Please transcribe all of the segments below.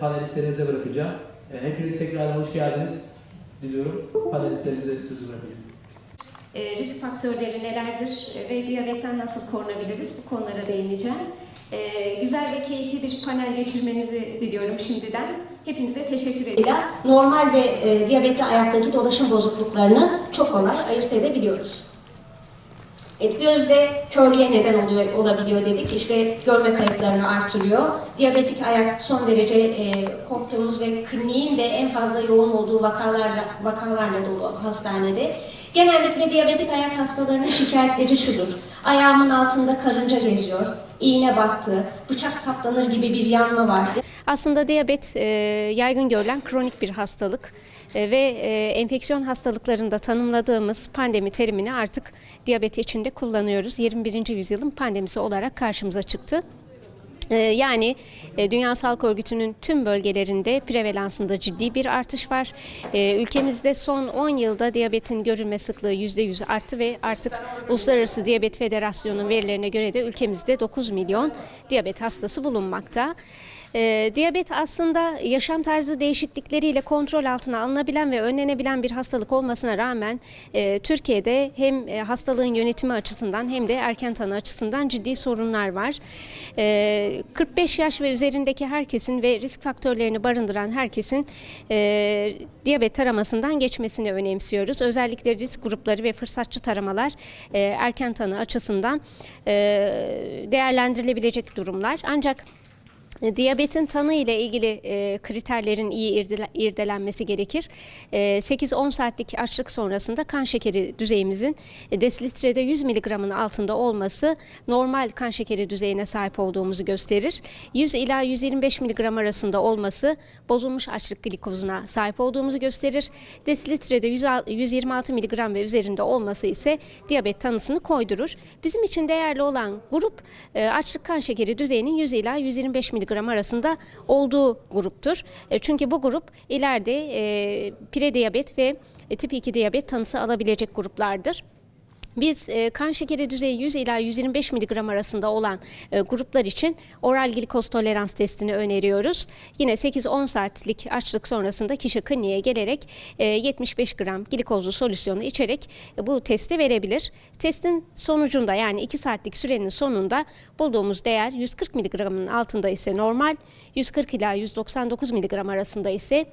panelistlerimize bırakacağım. E, hepiniz tekrardan hoş geldiniz diliyorum. Panelistlerimize sözü bırakacağım. E, risk faktörleri nelerdir e, ve diyabetten nasıl korunabiliriz? Bu konulara değineceğim. E, güzel ve keyifli bir panel geçirmenizi diliyorum şimdiden. Hepinize teşekkür ederim. normal ve e, diyabetli ayaktaki dolaşım bozukluklarını çok kolay ayırt edebiliyoruz. Evet, gözde körlüğe neden oluyor, olabiliyor dedik. İşte görme kayıplarını artırıyor. Diyabetik ayak son derece e, korktuğumuz ve kliniğin de en fazla yoğun olduğu vakalarla, vakalarla dolu hastanede. Genellikle diyabetik ayak hastalarının şikayetleri şudur. Ayağımın altında karınca geziyor, iğne battı, bıçak saplanır gibi bir yanma var. Aslında diyabet e, yaygın görülen kronik bir hastalık E, ve e, enfeksiyon hastalıklarında tanımladığımız pandemi terimini artık diyabet içinde kullanıyoruz. 21. yüzyılın pandemisi olarak karşımıza çıktı. E, Yani e, Dünya Sağlık Örgütü'nün tüm bölgelerinde prevalansında ciddi bir artış var. E, Ülkemizde son 10 yılda diyabetin görülme sıklığı %100 arttı ve artık Uluslararası Diyabet Federasyonu'nun verilerine göre de ülkemizde 9 milyon diyabet hastası bulunmakta. E, diyabet aslında yaşam tarzı değişiklikleriyle kontrol altına alınabilen ve önlenebilen bir hastalık olmasına rağmen e, Türkiye'de hem e, hastalığın yönetimi açısından hem de erken tanı açısından ciddi sorunlar var. E, 45 yaş ve üzerindeki herkesin ve risk faktörlerini barındıran herkesin e, diyabet taramasından geçmesini önemsiyoruz. Özellikle risk grupları ve fırsatçı taramalar e, erken tanı açısından e, değerlendirilebilecek durumlar. Ancak Diyabetin tanı ile ilgili e, kriterlerin iyi irdele- irdelenmesi gerekir. E, 8-10 saatlik açlık sonrasında kan şekeri düzeyimizin e, desilitrede 100 mg'ın altında olması normal kan şekeri düzeyine sahip olduğumuzu gösterir. 100 ila 125 mg arasında olması bozulmuş açlık glikozuna sahip olduğumuzu gösterir. Desilitrede 100 al- 126 mg ve üzerinde olması ise diyabet tanısını koydurur. Bizim için değerli olan grup e, açlık kan şekeri düzeyinin 100 ila 125 mg arasında olduğu gruptur. E, Çünkü bu grup ileride e, prediyabet ve e, tip 2 diyabet tanısı alabilecek gruplardır. Biz e, kan şekeri düzeyi 100 ila 125 mg arasında olan e, gruplar için oral glikoz tolerans testini öneriyoruz. Yine 8-10 saatlik açlık sonrasında kişi kliniğe gelerek e, 75 gram glikozlu solüsyonu içerek e, bu testi verebilir. Testin sonucunda yani 2 saatlik sürenin sonunda bulduğumuz değer 140 mg'ın altında ise normal, 140 ila 199 mg arasında ise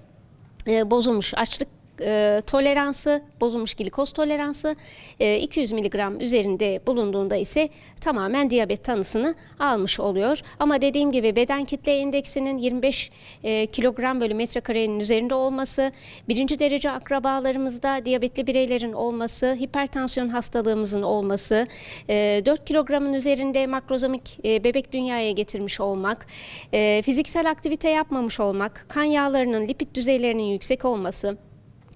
e, bozulmuş açlık e, toleransı, bozulmuş glikoz toleransı e, 200 mg üzerinde bulunduğunda ise tamamen diyabet tanısını almış oluyor. Ama dediğim gibi beden kitle indeksinin 25 e, kilogram bölü metrekarenin üzerinde olması, birinci derece akrabalarımızda diyabetli bireylerin olması, hipertansiyon hastalığımızın olması, e, 4 kilogramın üzerinde makrozomik e, bebek dünyaya getirmiş olmak, e, fiziksel aktivite yapmamış olmak, kan yağlarının lipid düzeylerinin yüksek olması,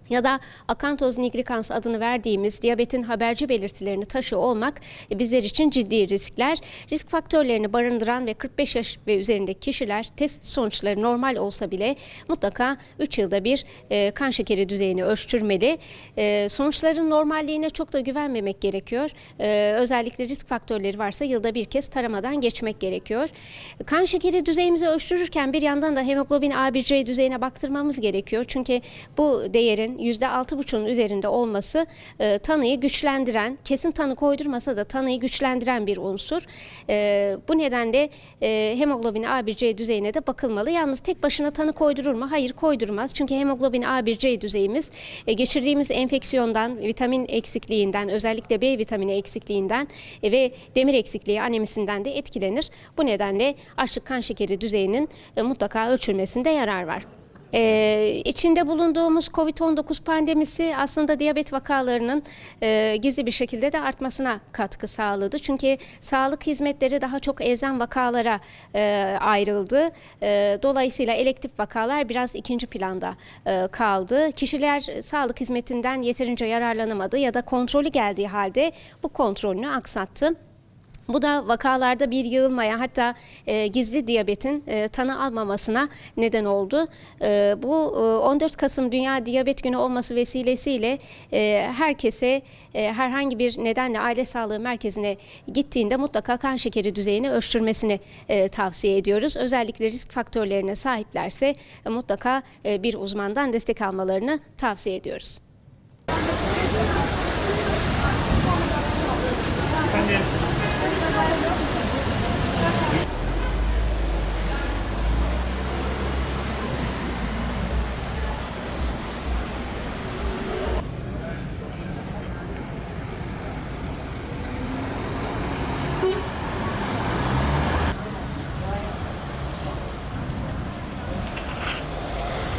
ya da akantoz nigricans adını verdiğimiz diyabetin haberci belirtilerini taşıyor olmak bizler için ciddi riskler. Risk faktörlerini barındıran ve 45 yaş ve üzerindeki kişiler test sonuçları normal olsa bile mutlaka 3 yılda bir e, kan şekeri düzeyini ölçtürmeli. E, sonuçların normalliğine çok da güvenmemek gerekiyor. E, özellikle risk faktörleri varsa yılda bir kez taramadan geçmek gerekiyor. Kan şekeri düzeyimizi ölçtürürken bir yandan da hemoglobin A1C düzeyine baktırmamız gerekiyor. Çünkü bu değerin %6,5'un üzerinde olması e, tanıyı güçlendiren, kesin tanı koydurmasa da tanıyı güçlendiren bir unsur. E, bu nedenle e, hemoglobin A1C düzeyine de bakılmalı. Yalnız tek başına tanı koydurur mu? Hayır koydurmaz. Çünkü hemoglobin A1C düzeyimiz e, geçirdiğimiz enfeksiyondan, vitamin eksikliğinden, özellikle B vitamini eksikliğinden e, ve demir eksikliği anemisinden de etkilenir. Bu nedenle açlık kan şekeri düzeyinin e, mutlaka ölçülmesinde yarar var. Ee, içinde bulunduğumuz COVID-19 pandemisi aslında diyabet vakalarının e, gizli bir şekilde de artmasına katkı sağladı. Çünkü sağlık hizmetleri daha çok elzem vakalara e, ayrıldı. E, dolayısıyla elektif vakalar biraz ikinci planda e, kaldı. Kişiler sağlık hizmetinden yeterince yararlanamadı ya da kontrolü geldiği halde bu kontrolünü aksattı. Bu da vakalarda bir yığılmaya hatta e, gizli diyabetin e, tanı almamasına neden oldu. E, bu e, 14 Kasım Dünya Diyabet Günü olması vesilesiyle e, herkese e, herhangi bir nedenle aile sağlığı merkezine gittiğinde mutlaka kan şekeri düzeyini ölçtürmesini e, tavsiye ediyoruz. Özellikle risk faktörlerine sahiplerse e, mutlaka e, bir uzmandan destek almalarını tavsiye ediyoruz. Efendim